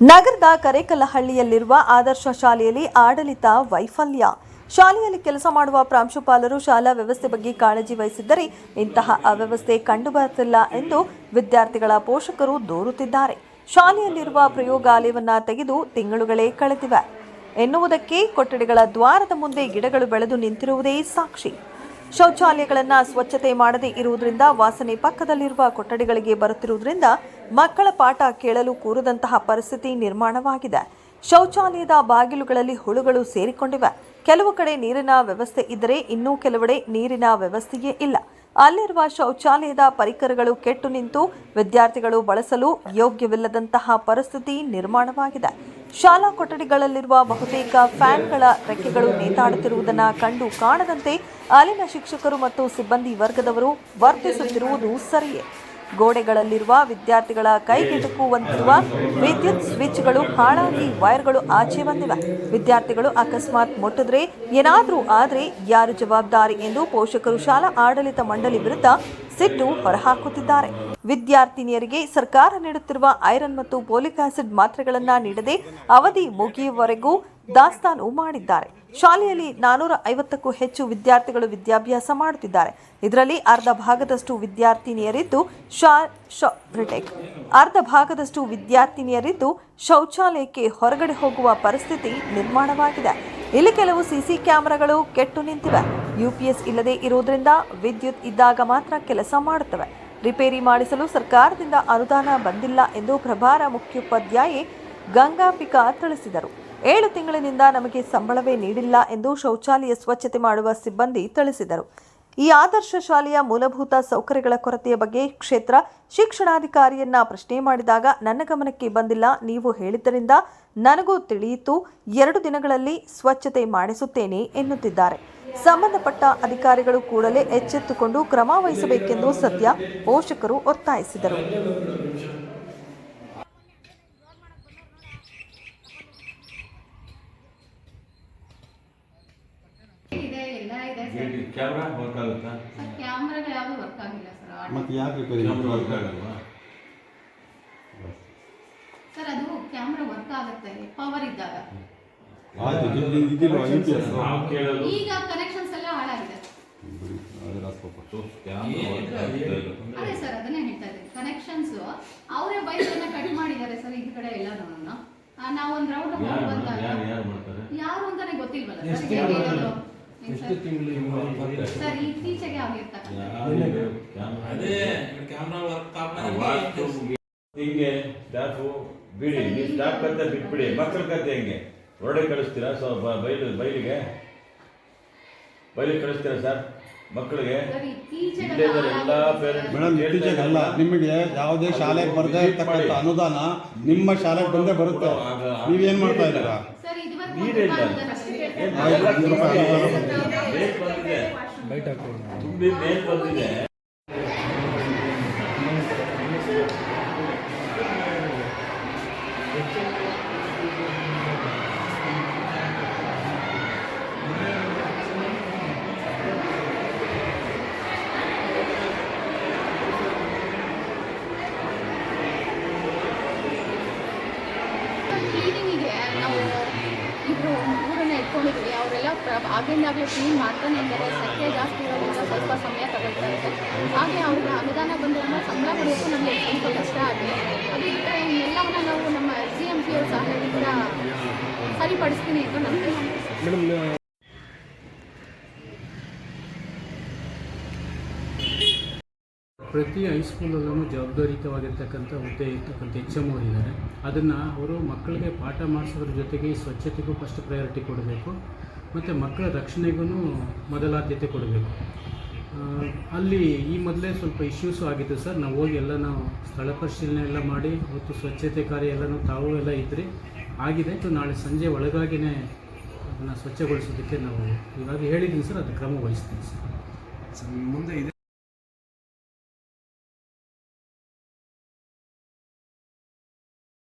ನಗರದ ಕರೇಕಲ್ಲಹಳ್ಳಿಯಲ್ಲಿರುವ ಆದರ್ಶ ಶಾಲೆಯಲ್ಲಿ ಆಡಳಿತ ವೈಫಲ್ಯ. ಶಾಲೆಯಲ್ಲಿ ಕೆಲಸ ಮಾಡುವ ಪ್ರಾಂಶುಪಾಲರು ಶಾಲಾ ವ್ಯವಸ್ಥೆ ಬಗ್ಗೆ ಕಾಳಜಿ ವಹಿಸಿದ್ದರೆ ಇಂತಹ ಅವ್ಯವಸ್ಥೆ ಕಂಡುಬರುತ್ತಿಲ್ಲ ಎಂದು ವಿದ್ಯಾರ್ಥಿಗಳ ಪೋಷಕರು ದೂರುತ್ತಿದ್ದಾರೆ. ಶಾಲೆಯಲ್ಲಿರುವ ಪ್ರಯೋಗಾಲಯವನ್ನು ತೆಗೆದು ತಿಂಗಳುಗಳೇ ಕಳೆದಿವೆ. ಎನ್ನುವುದಕ್ಕೆ ಕೊಠಡಿಗಳ ದ್ವಾರದ ಮುಂದೆ ಗಿಡಗಳು ಬೆಳೆದು ನಿಂತಿರುವುದೇ ಸಾಕ್ಷಿ. ಶೌಚಾಲಯಗಳನ್ನು ಸ್ವಚ್ಛತೆ ಮಾಡದೇ ಇರುವುದರಿಂದ ವಾಸನೆ ಪಕ್ಕದಲ್ಲಿರುವ ಕೊಠಡಿಗಳಿಗೆ ಬರುತ್ತಿರುವುದರಿಂದ ಮಕ್ಕಳ ಪಾಠ ಕೇಳಲು ಕೂರದಂತಹ ಪರಿಸ್ಥಿತಿ ನಿರ್ಮಾಣವಾಗಿದೆ. ಶೌಚಾಲಯದ ಬಾಗಿಲುಗಳಲ್ಲಿ ಹುಳುಗಳು ಸೇರಿಕೊಂಡಿವೆ. ಕೆಲವು ಕಡೆ ನೀರಿನ ವ್ಯವಸ್ಥೆ ಇದ್ದರೆ ಇನ್ನೂ ಕೆಲವೆಡೆ ನೀರಿನ ವ್ಯವಸ್ಥೆಯೇ ಇಲ್ಲ. ಅಲ್ಲಿರುವ ಶೌಚಾಲಯದ ಪರಿಕರಗಳು ಕೆಟ್ಟು ನಿಂತು ವಿದ್ಯಾರ್ಥಿಗಳು ಬಳಸಲು ಯೋಗ್ಯವಿಲ್ಲದಂತಹ ಪರಿಸ್ಥಿತಿ ನಿರ್ಮಾಣವಾಗಿದೆ. ಶಾಲಾ ಕೊಠಡಿಗಳಲ್ಲಿರುವ ಬಹುತೇಕ ಫ್ಯಾನ್ಗಳ ರೆಕ್ಕೆಗಳು ನೇತಾಡುತ್ತಿರುವುದನ್ನು ಕಂಡು ಕಾಣದಂತೆ ಅಲ್ಲಿನ ಶಿಕ್ಷಕರು ಮತ್ತು ಸಿಬ್ಬಂದಿ ವರ್ಗದವರು ವರ್ತಿಸುತ್ತಿರುವುದು ಸರಿಯೇ. ಗೋಡೆಗಳಲ್ಲಿರುವ ವಿದ್ಯಾರ್ಥಿಗಳ ಕೈಗೆಟುಕುವಂತಿರುವ ವಿದ್ಯುತ್ ಸ್ವಿಚ್ಗಳು ಹಾಳಾಗಿ ವೈರ್ಗಳು ಆಚೆ ಬಂದಿವೆ. ವಿದ್ಯಾರ್ಥಿಗಳು ಅಕಸ್ಮಾತ್ ಮುಟ್ಟಿದ್ರೆ ಏನಾದರೂ ಆದರೆ ಯಾರು ಜವಾಬ್ದಾರಿ ಎಂದು ಪೋಷಕರು ಶಾಲಾ ಆಡಳಿತ ಮಂಡಳಿ ವಿರುದ್ಧ ಸಿಟ್ಟು ಹೊರಹಾಕುತ್ತಿದ್ದಾರೆ. ವಿದ್ಯಾರ್ಥಿನಿಯರಿಗೆ ಸರ್ಕಾರ ನೀಡುತ್ತಿರುವ ಐರನ್ ಮತ್ತು ಪೋಲಿಕ್ ಆಸಿಡ್ ಮಾತ್ರೆಗಳನ್ನು ನೀಡದೆ ಅವಧಿ ಮುಗಿಯುವವರೆಗೂ ದಾಸ್ತಾನು ಮಾಡಿದ್ದಾರೆ. ಶಾಲೆಯಲ್ಲಿ ನಾನೂರ ಐವತ್ತಕ್ಕೂ ಹೆಚ್ಚು ವಿದ್ಯಾರ್ಥಿಗಳು ವಿದ್ಯಾಭ್ಯಾಸ ಮಾಡುತ್ತಿದ್ದಾರೆ. ಇದರಲ್ಲಿ ಅರ್ಧ ಭಾಗದಷ್ಟು ವಿದ್ಯಾರ್ಥಿನಿಯರಿದ್ದು ಶಾ ರಿಟೇಕ್ ಅರ್ಧ ಭಾಗದಷ್ಟು ವಿದ್ಯಾರ್ಥಿನಿಯರಿದ್ದು ಶೌಚಾಲಯಕ್ಕೆ ಹೊರಗಡೆ ಹೋಗುವ ಪರಿಸ್ಥಿತಿ ನಿರ್ಮಾಣವಾಗಿದೆ. ಇಲ್ಲಿ ಕೆಲವು ಸಿಸಿ ಕ್ಯಾಮೆರಾಗಳು ಕೆಟ್ಟು ನಿಂತಿವೆ. ಯುಪಿಎಸ್ ಇಲ್ಲದೆ ಇರುವುದರಿಂದ ವಿದ್ಯುತ್ ಇದ್ದಾಗ ಮಾತ್ರ ಕೆಲಸ ಮಾಡುತ್ತವೆ. ರಿಪೇರಿ ಮಾಡಿಸಲು ಸರ್ಕಾರದಿಂದ ಅನುದಾನ ಬಂದಿಲ್ಲ ಎಂದು ಪ್ರಭಾರ ಮುಖ್ಯೋಪಾಧ್ಯಾಯಿ ಗಂಗಾಂಬಿಕಾ ತಿಳಿಸಿದರು. ಏಳು ತಿಂಗಳಿನಿಂದ ನಮಗೆ ಸಂಬಳವೇ ನೀಡಿಲ್ಲ ಎಂದು ಶೌಚಾಲಯ ಸ್ವಚ್ಛತೆ ಮಾಡುವ ಸಿಬ್ಬಂದಿ ತಿಳಿಸಿದರು. ಈ ಆದರ್ಶ ಶಾಲೆಯ ಮೂಲಭೂತ ಸೌಕರ್ಯಗಳ ಕೊರತೆಯ ಬಗ್ಗೆ ಕ್ಷೇತ್ರ ಶಿಕ್ಷಣಾಧಿಕಾರಿಯನ್ನ ಪ್ರಶ್ನೆ ಮಾಡಿದಾಗ, ನನ್ನ ಗಮನಕ್ಕೆ ಬಂದಿಲ್ಲ, ನೀವು ಹೇಳಿದ್ದರಿಂದ ನನಗೂ ತಿಳಿಯಿತು. ಎರಡು ದಿನಗಳಲ್ಲಿ ಸ್ವಚ್ಛತೆ ಮಾಡಿಸುತ್ತೇನೆ ಎನ್ನುತ್ತಿದ್ದಾರೆ. ಸಂಬಂಧಪಟ್ಟ ಅಧಿಕಾರಿಗಳು ಕೂಡಲೇ ಎಚ್ಚೆತ್ತುಕೊಂಡು ಕ್ರಮ ವಹಿಸಬೇಕೆಂದು ಸದ್ಯ ಪೋಷಕರು ಒತ್ತಾಯಿಸಿದರು. ಕ್ಯಾಮ್ರಾ ವರ್ಕ್ ಆಗುತ್ತಾ? ಸರ್ ಕ್ಯಾಮ್ರಾಗಳು ಯಾವುದು ವರ್ಕ್ ಆಗಿಲ್ಲ ಸರ್ ಮತ್ತೆ ಯಾಕೆ ರಿಪೇರಿ ಕ್ಯಾಮ್ರಾ ವರ್ಕ್? ಆಗಲ್ವಾ ಸರ್ ಅದು ಕ್ಯಾಮ್ರಾ ವರ್ಕ್ ಆಗುತ್ತೆ ಪವರ್ ಇದ್ದಾಗ. ಆಯ್ತು ಇದು- ಇದಿಲ್ವಾ ಈಗ ಇಲ್ಲ ಅದೇ ಸರ್ ಅದನ್ನೇ ಹೇಳ್ತಾ ಇದ್ದೀನಿ. ಕನೆಕ್ಷನ್ಸ್ ಅವರೇ ಬೈಕನ್ನ ಕಟ್ ಮಾಡಿದ್ದಾರೆ ಸರ್ ಈ ಕಡೆ ಎಲ್ಲಾನು ನಾವು ಒಂದು ರೌಂಡ್ ಯಾರು ಬಂದಾಗ ಯಾರು ಯಾರು ಮಾಡ್ತಾರೆ? ಯಾರು ಅಂತಾನೆ ಗೊತ್ತಿಲ್ವಲ್ಲ ಸರ್? ಏನ್ ಸರ್? ಇತ್ತೀಚೆಗೆ ಆಗಿರ್ತಕ್ಕಂಥ ಹಿಂಗೆ ಸ್ಟಾಫು ಬಿಡಿ ನೀವು ಸ್ಟಾಫ್ ಕತೆ ಬಿಟ್ಬಿಡಿ ಮಕ್ಕಳ ಕತೆ ಹೆಂಗೆ? ಹೊರಡೆ ಕಳಿಸ್ತೀರಾ? ಸೊ ಬೈಲು ಬೈಲಿಗೆ? ಬೈಲಿಗೆ ಕಳಿಸ್ತೀರಾ ಸರ್? ಮಕ್ಕಳಿಗೆ ಮೇಡಮ್ ಇತ್ತೀಚೆಗೆ ಅಲ್ಲ ನಿಮಗೆ ಯಾವುದೇ ಶಾಲೆಗೆ ಬರದೇ ಇರ್ತಕ್ಕಂಥ ಅನುದಾನ ನಿಮ್ಮ ಶಾಲೆಗೆ ಬಂದೇ ಬರುತ್ತೆ. ನೀವೇನ್ ಮಾಡ್ತಾ ಇದ್ದೀರಾ? ಸರ್ ಇದುವರೆಗೂ ನೀರೇ ಅವರೆಲ್ಲ ಆಗಿಂದಾಗಲೇ ಕ್ಲೀನ್ ಮಾಡ್ತಾನೆ ಇದ್ದಾರೆ. ಸೆಕೆ ಜಾಸ್ತಿ ಇರೋದ್ರಿಂದ ಸ್ವಲ್ಪ ಸಮಯ ತಗೊಳ್ತಾ ಇದೆ. ಹಾಗೆ ಅವ್ರಿಗೆ ಅನುದಾನ ಬಂದಿರೋ ಸಂಬಳ ಪಡೆಯೋದು ನಮಗೆ ಸ್ವಲ್ಪ ಕಷ್ಟ ಆಗಿದೆ. ಅದು ಬಿಟ್ಟರೆ ಎಲ್ಲವನ್ನ ನಾವು ನಮ್ಮ ಸಿ ಎಂ ಪಿ ಅವ್ರ ಸಹಾಯದಿಂದ ಸರಿಪಡಿಸ್ತೀನಿ ಅಂತ ನಮಗೆ ಪ್ರತಿ ಹೈಸ್ಕೂಲಲ್ಲೂ ಜವಾಬ್ದಾರಿಯುತವಾಗಿರ್ತಕ್ಕಂಥ ಹುದ್ದೆ ಇರ್ತಕ್ಕಂಥ ಎಚ್ ಎಂ ಇದ್ದಾರೆ. ಅದನ್ನು ಅವರು ಮಕ್ಕಳಿಗೆ ಪಾಠ ಮಾಡಿಸೋದ್ರ ಜೊತೆಗೆ ಸ್ವಚ್ಛತೆಗೂ ಫಸ್ಟ್ ಪ್ರಯಾರಿಟಿ ಕೊಡಬೇಕು. ಮತ್ತು ಮಕ್ಕಳ ರಕ್ಷಣೆಗೂ ಮೊದಲಾದ್ಯತೆ ಕೊಡಬೇಕು. ಅಲ್ಲಿ ಈ ಮೊದಲೇ ಸ್ವಲ್ಪ ಇಶ್ಯೂಸು ಆಗಿತ್ತು ಸರ್. ನಾವು ಹೋಗಿ ಎಲ್ಲ ನಾವು ಸ್ಥಳ ಪರಿಶೀಲನೆ ಎಲ್ಲ ಮಾಡಿ ಮತ್ತು ಸ್ವಚ್ಛತೆ ಕಾರ್ಯ ಎಲ್ಲನೂ ತಾವು ಎಲ್ಲ ಇದ್ದರೆ ಆಗಿದೆ. ನಾಳೆ ಸಂಜೆ ಒಳಗಾಗಿನೇ ಅದನ್ನು ಸ್ವಚ್ಛಗೊಳಿಸೋದಕ್ಕೆ ನಾವು ಇವಾಗ ಹೇಳಿದ್ದೀನಿ ಸರ್. ಅದು ಕ್ರಮ ವಹಿಸ್ತೀನಿ ಸರ್, ಮುಂದೆ ಇದೆ.